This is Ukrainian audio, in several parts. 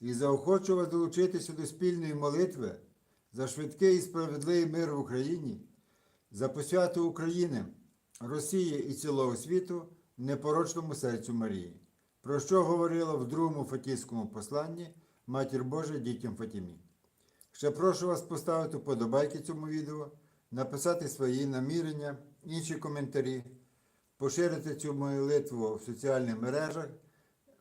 і заохочу вас долучитися до спільної молитви за швидкий і справедливий мир в Україні, за посвяту України, Росії і цілого світу непорочному серцю Марії, про що говорила в другому Фатійському посланні Матір Божа дітям Фатімі. Ще прошу вас поставити вподобайки цьому відео, написати свої намірення, інші коментарі, поширити цю молитву в соціальних мережах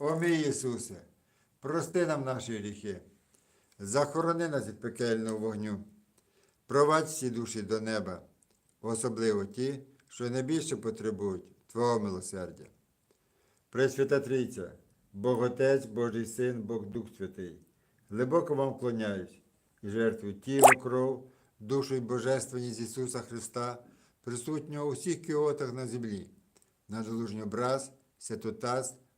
О мій Ісусе, прости нам наші гріхи, захорони нас від пекельного вогню, провадь всі душі до неба, особливо ті, що найбільше потребують Твого милосердя. Пресвята Трійця, Бог Отець, Божий Син, Бог Дух Святий, глибоко вам вклоняюсь і жертвую тіло, кров, душу і божественність Ісуса Христа, присутнього у всіх кіотах на землі, на залужній образ, святотаз,